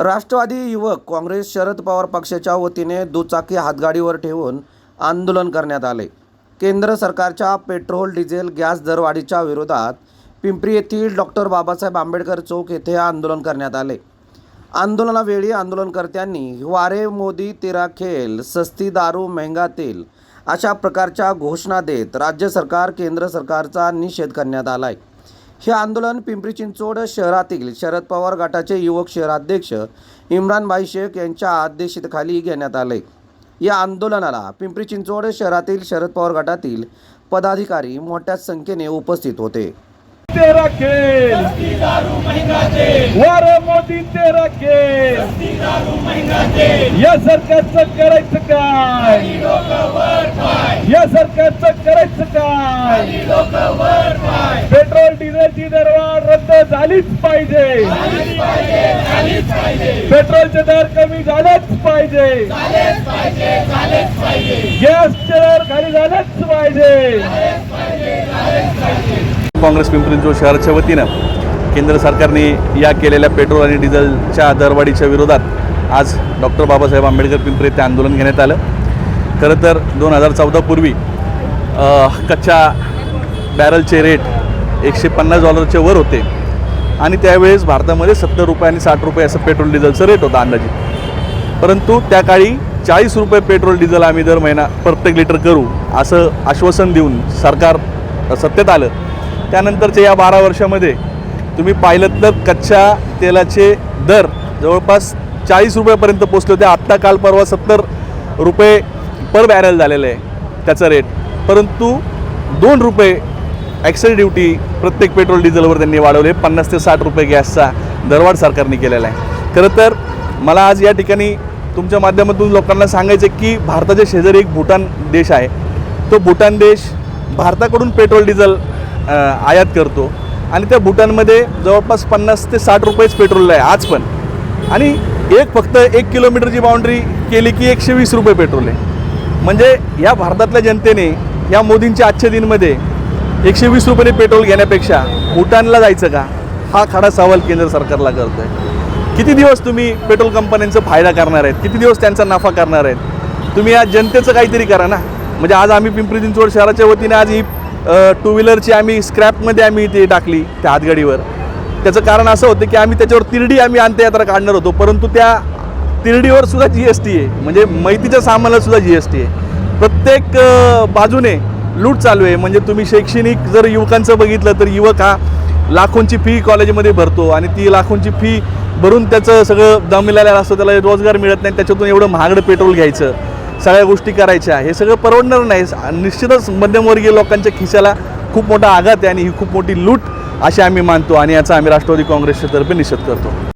राष्ट्रवादी युवक काँग्रेस शरद पवार पक्षाच्या वतीने दुचाकी हातगाडीवर ठेवून आंदोलन करण्यात आले. केंद्र सरकारच्या पेट्रोल डिझेल गॅस दरवाढीच्या विरोधात पिंपरी येथील डॉक्टर बाबासाहेब आंबेडकर चौक येथे आंदोलन करण्यात आले. आंदोलनावेळी आंदोलनकर्त्यांनी वारे मोदी तेरा खेल सस्ती दारू महंगा तेल अशा प्रकारच्या घोषणा देत राज्य सरकार केंद्र सरकारचा निषेध करण्यात आला आहे हे आंदोलन पिंपरी चिंचवड शहरातील शरद पवार गटाचे युवक शहराध्यक्ष इम्रानभाई शेख यांच्या अध्यक्षतेखाली घेण्यात आले. या आंदोलनाला पिंपरी चिंचवड शहरातील शरद पवार गटातील पदाधिकारी मोठ्या संख्येने उपस्थित होते. तेरा खेल. वार मोदी तेरा खेल. या सरकारचं करायचं काय? या सरकारचं करायचं काय? झालीच पाहिजे. पेट्रोलचे दर कमी झालेच पाहिजे. गॅसचे दर खाली झालेच पाहिजे. काँग्रेस पिंपरी चिंचवड शहराच्या वतीनं केंद्र सरकारने या केलेल्या पेट्रोल आणि डिझेलच्या दरवाढीच्या विरोधात आज डॉक्टर बाबासाहेब आंबेडकर पिंपरी येथे आंदोलन घेण्यात आलं. खरं तर दोन हजार चौदापूर्वी कच्च्या बॅरलचे रेट एकशे पन्नास डॉलरचे वर होते. आणि त्यावेळेस भारतामध्ये सत्तर रुपये आणि साठ रुपये असं पेट्रोल डिझेलचं रेट होता अंदाजे. परंतु त्या काळी चाळीस रुपये पेट्रोल डिझेल आम्ही दर महिना प्रत्येक लिटर करू असं आश्वासन देऊन सरकार सत्तेत आलं. त्यानंतरच्या या बारा वर्षामध्ये तुम्ही पाहिलं तर कच्च्या तेलाचे दर जवळपास चाळीस रुपयापर्यंत पोचले होते. आत्ता काल परवा सत्तर रुपये पर बॅरल झालेलं आहे त्याचा रेट परंतु दोन रुपये ॲक्सेल ड्युटी प्रत्येक पेट्रोल डिझेलवर त्यांनी वाढवले. पन्नास ते साठ रुपये गॅसचा दरवाढ सरकारने केलेला आहे. खरं तर मला आज या ठिकाणी तुमच्या माध्यमातून लोकांना सांगायचं आहे की भारताच्या शेजारी एक भूटान देश आहे. तो भूटान देश भारताकडून पेट्रोल डिझेल आयात करतो. आणि त्या भूटानमध्ये जवळपास पन्नास ते साठ रुपयेच पेट्रोल आहे आज पण. आणि एक फक्त एक किलोमीटरची बाउंड्री केली की एकशे वीस रुपये पेट्रोल आहे. म्हणजे या भारतातल्या जनतेने या मोदींच्या आजच्या दिनमध्ये एकशे वीस रुपयाने पेट्रोल घेण्यापेक्षा भूटानला जायचं का? हा खडा सवाल केंद्र सरकारला करतो आहे किती दिवस तुम्ही पेट्रोल कंपन्यांचा फायदा करणार आहेत? किती दिवस त्यांचा नफा करणार आहेत? तुम्ही आज जनतेचं काहीतरी करा ना. म्हणजे आज आम्ही पिंपरी चिंचवड शहराच्या वतीने आज ही टू व्हीलरची आम्ही स्क्रॅपमध्ये आम्ही ती टाकली त्या हातगाडीवर. त्याचं कारण असं होतं की आम्ही त्याच्यावर तिरडी आम्ही अंत्ययात्रा काढणार होतो परंतु त्या तिरडीवर सुद्धा जी एस टी आहे. म्हणजे मैतीच्या सामानाला सुद्धा जी एस टी आहे. प्रत्येक बाजूने लूट चालू आहे. म्हणजे तुम्ही शैक्षणिक जर युवकांचं बघितलं तर युवक हा लाखोंची फी कॉलेजमध्ये भरतो आणि ती लाखोंची फी भरून त्याचं सगळं दमिलेलं असतं त्याला रोजगार मिळत नाही त्याच्यातून एवढं महागडं पेट्रोल घ्यायचं सगळ्या गोष्टी करायच्या हे सगळं परवडणार नाही. निश्चितच मध्यमवर्गीय लोकांच्या खिशाला खूप मोठा आघात आहे आणि ही खूप मोठी लूट अशी आम्ही मानतो आणि याचा आम्ही राष्ट्रवादी काँग्रेसच्या तर्फे निषेध करतो.